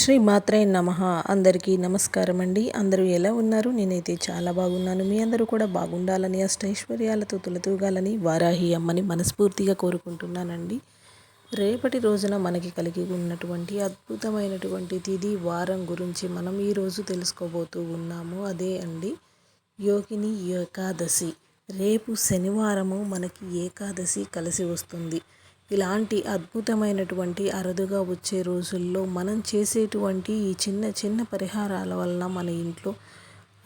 శ్రీ మాత్రే నమ. అందరికీ నమస్కారం అండి అందరూ ఎలా ఉన్నారు? నేనైతే చాలా బాగున్నాను. మీ అందరూ కూడా బాగుండాలని అష్టైశ్వర్యాలతో తులతూగాలని వారాహి అమ్మని మనస్ఫూర్తిగా కోరుకుంటున్నానండి. రేపటి రోజున మనకి కలిగి ఉన్నటువంటి అద్భుతమైనటువంటి తిది వారం గురించి మనం ఈరోజు తెలుసుకోబోతూ ఉన్నాము. అదే అండి యోగిని ఏకాదశి. రేపు శనివారము మనకి ఏకాదశి కలిసి వస్తుంది. ఇలాంటి అద్భుతమైనటువంటి అరుదుగా వచ్చే రోజుల్లో మనం చేసేటువంటి ఈ చిన్న చిన్న పరిహారాల వలన మన ఇంట్లో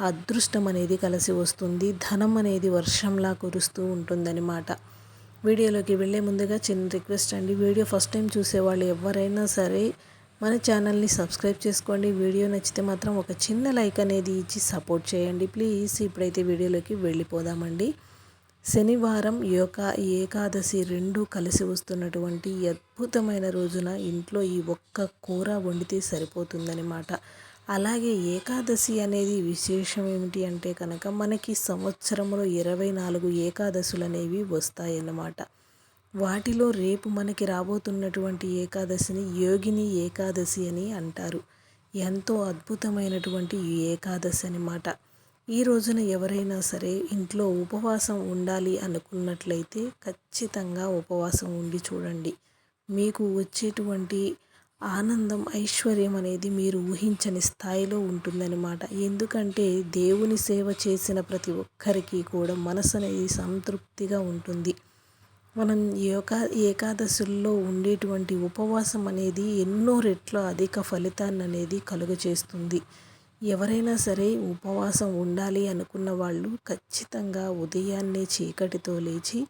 అదృష్టం అనేది కలిసి వస్తుంది. ధనం అనేది వర్షంలా కురుస్తూ ఉంటుందన్నమాట. వీడియోలోకి వెళ్ళే ముందుగా చిన్న రిక్వెస్ట్ అండి. వీడియో ఫస్ట్ టైం చూసేవాళ్ళు ఎవరైనా సరే మన ఛానల్ని సబ్స్క్రైబ్ చేసుకోండి. వీడియో నచ్చితే మాత్రం ఒక చిన్న లైక్ అనేది ఇచ్చి సపోర్ట్ చేయండి. ప్లీజ్ ఇప్పుడైతే వీడియోలోకి వెళ్ళిపోదామండి. శనివారం యొక్క ఏకాదశి రెండు కలిసి వస్తున్నటువంటి అద్భుతమైన రోజున ఇంట్లో ఈ ఒక్క కూర వండితే సరిపోతుందనమాట అలాగే ఏకాదశి అనేది విశేషం ఏమిటి అంటే కనుక మనకి సంవత్సరంలో ఇరవై నాలుగు ఏకాదశులు అనేవి వస్తాయన్నమాట. వాటిలో రేపు మనకి రాబోతున్నటువంటి ఏకాదశిని యోగిని ఏకాదశి అని అంటారు. ఎంతో అద్భుతమైనటువంటి ఈ ఏకాదశి అనమాట ఈ రోజున ఎవరైనా సరే ఇంట్లో ఉపవాసం ఉండాలి అనుకున్నట్లయితే ఖచ్చితంగా ఉపవాసం ఉండి చూడండి. మీకు వచ్చేటువంటి ఆనందం ఐశ్వర్యం అనేది మీరు ఊహించని స్థాయిలో ఉంటుందన్నమాట. ఎందుకంటే దేవుని సేవ చేసిన ప్రతి ఒక్కరికి కూడా మనసు అనేది సంతృప్తిగా ఉంటుంది. మనం ఏకా ఏకాదశుల్లో ఉండేటువంటి ఉపవాసం అనేది ఎన్నో రెట్ల అధిక ఫలితాన్ని అనేది కలుగజేస్తుంది. ఎవరైనా సరే ఉపవాసం ఉండాలి అనుకున్న వాళ్ళు ఖచ్చితంగా ఉదయాన్నే చీకటితో లేచి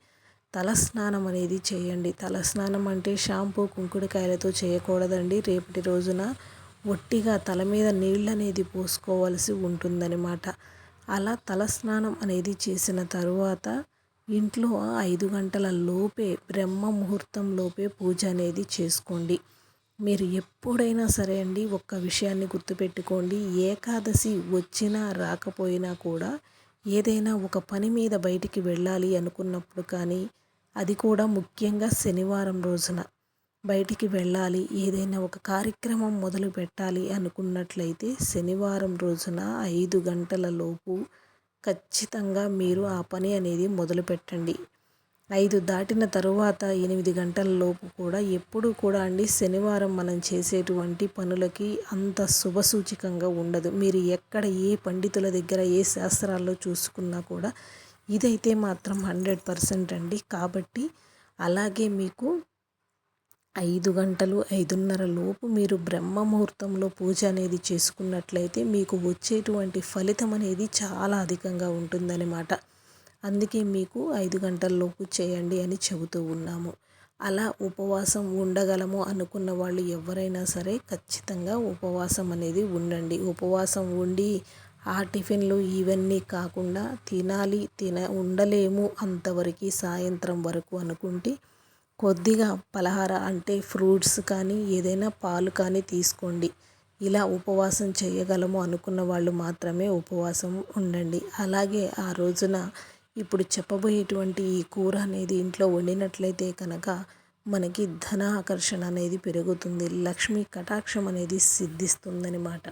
తలస్నానం అనేది చేయండి. తలస్నానం అంటే షాంపూ కుంకుడుకాయలతో చేయకూడదండి. రేపటి రోజున ఒట్టిగా తల మీద నీళ్ళు అనేది పోసుకోవాల్సి ఉంటుందన్నమాట. అలా తలస్నానం అనేది చేసిన తరువాత ఇంట్లో ఐదు గంటల లోపే బ్రహ్మ ముహూర్తం లోపే పూజ అనేది చేసుకోండి. మీరు ఎప్పుడైనా సరే అండి ఒక్క విషయాన్ని గుర్తుపెట్టుకోండి. ఏకాదశి వచ్చినా రాకపోయినా కూడా ఏదైనా ఒక పని మీద బయటికి వెళ్ళాలి అనుకున్నప్పుడు కానీ అది కూడా ముఖ్యంగా శనివారం రోజున బయటికి వెళ్ళాలి ఏదైనా ఒక కార్యక్రమం మొదలు పెట్టాలి అనుకున్నట్లయితే శనివారం రోజున ఐదు గంటల లోపు ఖచ్చితంగా మీరు ఆ పని అనేది మొదలు పెట్టండి ఐదు దాటిన తరువాత ఎనిమిది గంటల లోపు కూడా ఎప్పుడు కూడా అండి శనివారం మనం చేసేటువంటి పనులకి అంత శుభసూచికంగా ఉండదు. మీరు ఎక్కడ ఏ పండితుల దగ్గర ఏ శాస్త్రాల్లో చూసుకున్నా కూడా ఇదైతే మాత్రం హండ్రెడ్ పర్సెంట్ అండి. కాబట్టి అలాగే మీకు ఐదు గంటలు ఐదున్నర లోపు మీరు బ్రహ్మ ముహూర్తంలో పూజ అనేది చేసుకున్నట్లయితే మీకు వచ్చేటువంటి ఫలితం అనేది చాలా అధికంగా ఉంటుందన్నమాట. అందుకే మీకు ఐదు గంటల్లోపు చేయండి అని చెబుతూ ఉన్నాము. అలా ఉపవాసం ఉండగలము అనుకున్న వాళ్ళు ఎవరైనా సరే ఖచ్చితంగా ఉపవాసం అనేది ఉండండి. ఉపవాసం ఉండి ఆ టిఫిన్లు ఇవన్నీ కాకుండా తినాలి తిన ఉండలేము అంతవరకు సాయంత్రం వరకు అనుకుంటే కొద్దిగా పలహార అంటే ఫ్రూట్స్ కానీ ఏదైనా పాలు కానీ తీసుకోండి. ఇలా ఉపవాసం చేయగలము అనుకున్న వాళ్ళు మాత్రమే ఉపవాసం ఉండండి. అలాగే ఆ రోజున ఇప్పుడు చెప్పబోయేటువంటి ఈ కూర అనేది ఇంట్లో వండినట్లయితే కనుక మనకి ధన ఆకర్షణ అనేది పెరుగుతుంది. లక్ష్మీ కటాక్షం అనేది సిద్ధిస్తుందనమాట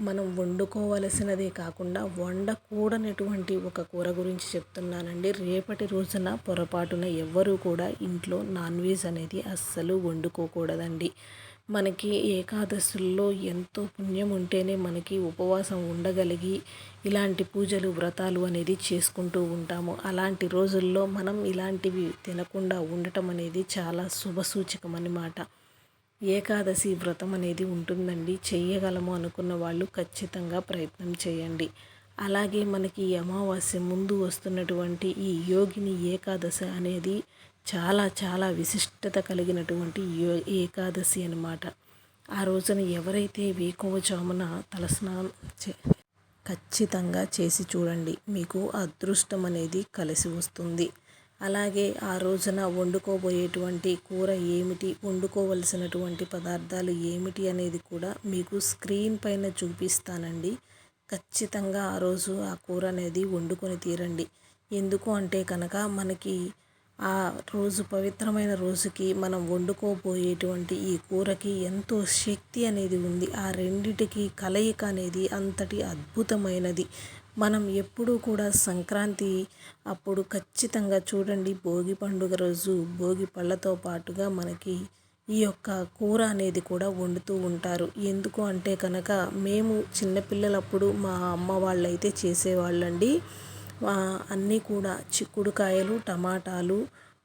మనం వండుకోవలసినదే కాకుండా వండకూడనటువంటి ఒక కూర గురించి చెప్తున్నానండి. రేపటి రోజున పొరపాటున ఎవ్వరూ కూడా ఇంట్లో నాన్ వెజ్ అనేది అస్సలు వండుకోకూడదండి. మనకి ఏకాదశుల్లో ఎంతో పుణ్యం ఉంటేనే మనకి ఉపవాసం ఉండగలిగి ఇలాంటి పూజలు వ్రతాలు అనేది చేసుకుంటూ ఉంటాము. అలాంటి రోజుల్లో మనం ఇలాంటివి తినకుండా ఉండటం అనేది చాలా శుభసూచకం అన్నమాట ఏకాదశి వ్రతం అనేది ఉంటుందండి. చెయ్యగలము అనుకున్న వాళ్ళు ఖచ్చితంగా ప్రయత్నం చేయండి. అలాగే మనకి అమావాస్య ముందు వస్తున్నటువంటి ఈ యోగిని ఏకాదశి అనేది చాలా చాలా విశిష్టత కలిగినటువంటి ఏకాదశి అనమాట ఆ రోజున ఎవరైతే వేకువజామున తలస్నానం చే ఖచ్చితంగా చేసి చూడండి. మీకు అదృష్టం అనేది కలిసి వస్తుంది. అలాగే ఆ రోజున వండుకోబోయేటువంటి కూర ఏమిటి వండుకోవలసినటువంటి పదార్థాలు ఏమిటి అనేది కూడా మీకు స్క్రీన్ పైన చూపిస్తానండి. ఖచ్చితంగా ఆ రోజు ఆ కూర అనేది వండుకొని తీరండి. ఎందుకు అంటే కనుక మనకి ఆ రోజు పవిత్రమైన రోజుకి మనం వండుకోబోయేటువంటి ఈ కూరకి ఎంతో శక్తి అనేది ఉంది. ఆ రెండిటికి కలయిక అనేది అంతటి అద్భుతమైనది. మనం ఎప్పుడూ కూడా సంక్రాంతి అప్పుడు ఖచ్చితంగా చూడండి భోగి పండుగ రోజు భోగి పళ్ళతో పాటుగా మనకి ఈ యొక్క కూర అనేది కూడా వండుతూ ఉంటారు. ఎందుకు అంటే కనుక మేము చిన్నపిల్లలప్పుడు మా అమ్మ వాళ్ళైతే చేసేవాళ్ళండి. అన్నీ కూడా చిక్కుడుకాయలు టమాటాలు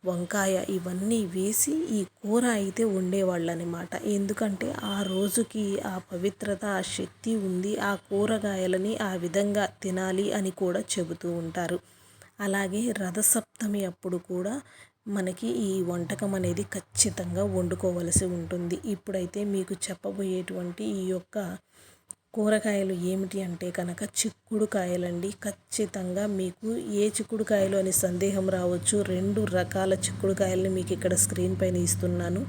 వంకాయ ఇవన్నీ వేసి ఈ కూర అయితే వండేవాళ్ళు అనమాట ఎందుకంటే ఆ రోజుకి ఆ పవిత్రత ఆ శక్తి ఉంది ఆ కూరగాయలని ఆ విధంగా తినాలి అని కూడా చెబుతూ ఉంటారు. అలాగే రథసప్తమి అప్పుడు కూడా మనకి ఈ వంటకం అనేది ఖచ్చితంగా వండుకోవలసి ఉంటుంది. ఇప్పుడైతే మీకు చెప్పబోయేటువంటి ఈ యొక్క కూరగాయలు ఏమిటి అంటే కనుక చిక్కుడుకాయలండి ఖచ్చితంగా మీకు ఏ చిక్కుడుకాయలు అని సందేహం రావచ్చు. రెండు రకాల చిక్కుడుకాయలని మీకు ఇక్కడ స్క్రీన్ పైన ఇస్తున్నాను.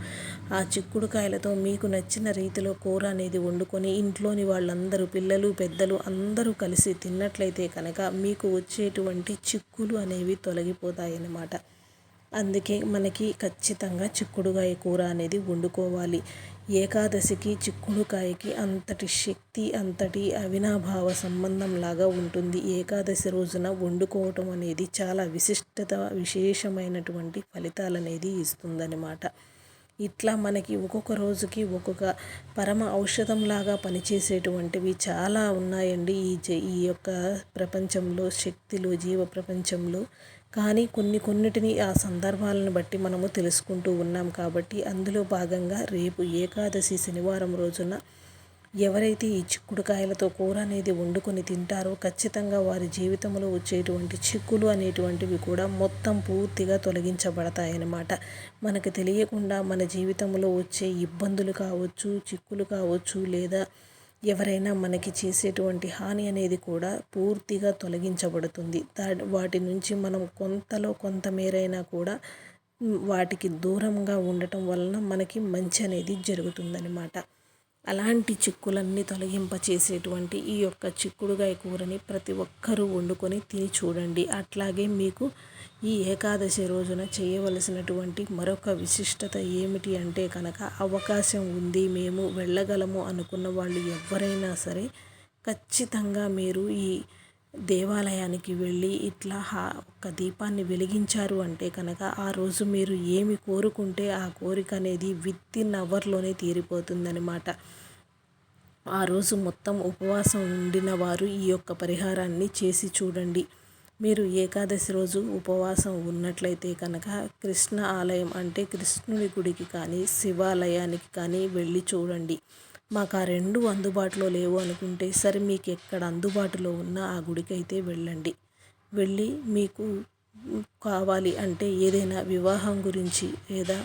ఆ చిక్కుడుకాయలతో మీకు నచ్చిన రీతిలో కూర అనేది వండుకొని ఇంట్లోని వాళ్ళందరూ పిల్లలు పెద్దలు అందరూ కలిసి తిన్నట్లయితే కనుక మీకు వచ్చేటువంటి చిక్కులు అనేవి తొలగిపోతాయి అన్నమాట అందుకే మనకి ఖచ్చితంగా చిక్కుడుకాయ కూర అనేది వండుకోవాలి. ఏకాదశికి చిక్కుడుకాయకి అంతటి శక్తి అంతటి అవినాభావ సంబంధం లాగా ఉంటుంది. ఏకాదశి రోజున వండుకోవటం అనేది చాలా విశిష్టత విశేషమైనటువంటి ఫలితాలు అనేది ఇస్తుందన్నమాట. ఇట్లా మనకి ఒక్కొక్క రోజుకి ఒక్కొక్క పరమ ఔషధంలాగా పనిచేసేటువంటివి చాలా ఉన్నాయండి. ఈ ఈ యొక్క ప్రపంచంలో శక్తిలో జీవ ప్రపంచంలో కానీ కొన్ని కొన్నిటిని ఆ సందర్భాలను బట్టి మనము తెలుసుకుంటూ ఉన్నాం కాబట్టి అందులో భాగంగా రేపు ఏకాదశి శనివారం రోజున ఎవరైతే ఈ చిక్కుడుకాయలతో కూర అనేది వండుకొని తింటారో ఖచ్చితంగా వారి జీవితంలో వచ్చేటువంటి చిక్కులు అనేటువంటివి కూడా మొత్తం పూర్తిగా తొలగించబడతాయన్నమాట. మనకు తెలియకుండా మన జీవితంలో వచ్చే ఇబ్బందులు కావచ్చు చిక్కులు కావచ్చు లేదా ఎవరైనా మనకి చేసేటువంటి హాని అనేది కూడా పూర్తిగా తొలగించబడుతుంది. దా వాటి నుంచి మనం కొంతలో కొంత మేరైనా కూడా వాటికి దూరంగా ఉండటం వలన మనకి మంచి అనేది జరుగుతుందనమాట అలాంటి చిక్కులన్నీ తొలగింప చేసేటువంటి ఈ యొక్క చిక్కుడుగాయ కూరని ప్రతి ఒక్కరూ వండుకొని తిని చూడండి. అట్లాగే మీకు ఈ ఏకాదశి రోజున చేయవలసినటువంటి మరొక విశిష్టత ఏమిటి అంటే కనుక అవకాశం ఉంది మేము వెళ్ళగలము అనుకున్న వాళ్ళు ఎవరైనా సరే ఖచ్చితంగా మీరు ఈ దేవాలయానికి వెళ్ళి ఇట్లా హా ఒక దీపాన్ని వెలిగించారు అంటే కనుక ఆ రోజు మీరు ఏమి కోరుకుంటే ఆ కోరిక అనేది విత్ ఇన్ అవర్లోనే తీరిపోతుందనమాట ఆ రోజు మొత్తం ఉపవాసం ఉండిన వారు ఈ యొక్క పరిహారాన్ని చేసి చూడండి. మీరు ఏకాదశి రోజు ఉపవాసం ఉన్నట్లయితే కనుక కృష్ణ ఆలయం అంటే కృష్ణుని గుడికి కానీ శివాలయానికి కానీ వెళ్ళి చూడండి. మాకు ఆ రెండు అందుబాటులో లేవు అనుకుంటే సరే మీకు ఎక్కడ అందుబాటులో ఉన్న ఆ గుడికి అయితే వెళ్ళండి. వెళ్ళి మీకు కావాలి అంటే ఏదైనా వివాహం గురించి లేదా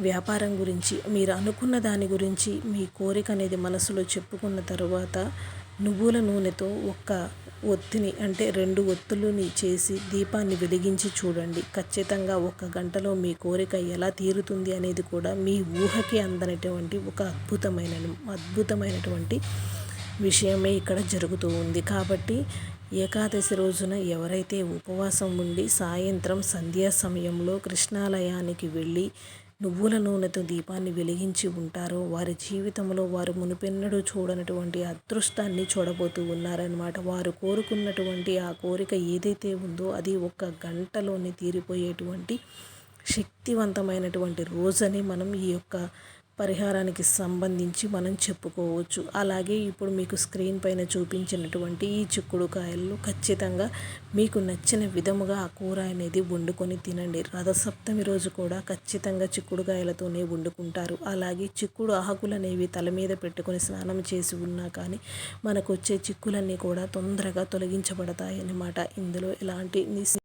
వ్యాపారం గురించి మీరు అనుకున్న దాని గురించి మీ కోరిక అనేది మనసులో చెప్పుకున్న తర్వాత నువ్వుల నూనెతో ఒక్క ఒత్తిని అంటే రెండు ఒత్తులని చేసి దీపాన్ని వెలిగించి చూడండి. ఖచ్చితంగా ఒక గంటలో మీ కోరిక ఎలా తీరుతుంది అనేది కూడా మీ ఊహకి అందనటువంటి ఒక అద్భుతమైన అద్భుతమైనటువంటి విషయమే ఇక్కడ జరుగుతూ ఉంది. కాబట్టి ఏకాదశి రోజున ఎవరైతే ఉపవాసం ఉండి సాయంత్రం సంధ్యా సమయంలో కృష్ణాలయానికి వెళ్ళి నువ్వుల నూనెతో దీపాన్ని వెలిగించి ఉంటారో వారి జీవితంలో వారు మునిపెన్నడూ చూడనటువంటి అదృష్టాన్ని చూడబోతూ ఉన్నారనమాట వారు కోరుకున్నటువంటి ఆ కోరిక ఏదైతే ఉందో అది ఒక గంటలోనే తీరిపోయేటువంటి శక్తివంతమైనటువంటి రోజని మనం ఈ యొక్క పరిహారానికి సంబంధించి మనం చెప్పుకోవచ్చు. అలాగే ఇప్పుడు మీకు స్క్రీన్ పైన చూపించినటువంటి ఈ చిక్కుడు కాయల్లో ఖచ్చితంగా మీకు నచ్చిన విధముగా ఆ కూర అనేది వండుకొని తినండి. రథసప్తమి రోజు కూడా ఖచ్చితంగా చిక్కుడుకాయలతోనే వండుకుంటారు. అలాగే చిక్కుడు ఆకులు అనేవి తల మీద పెట్టుకొని స్నానం చేసి ఉన్నా కానీ మనకు వచ్చే చిక్కులన్నీ కూడా తొందరగా తొలగించబడతాయి అన్నమాట ఇందులో ఎలాంటి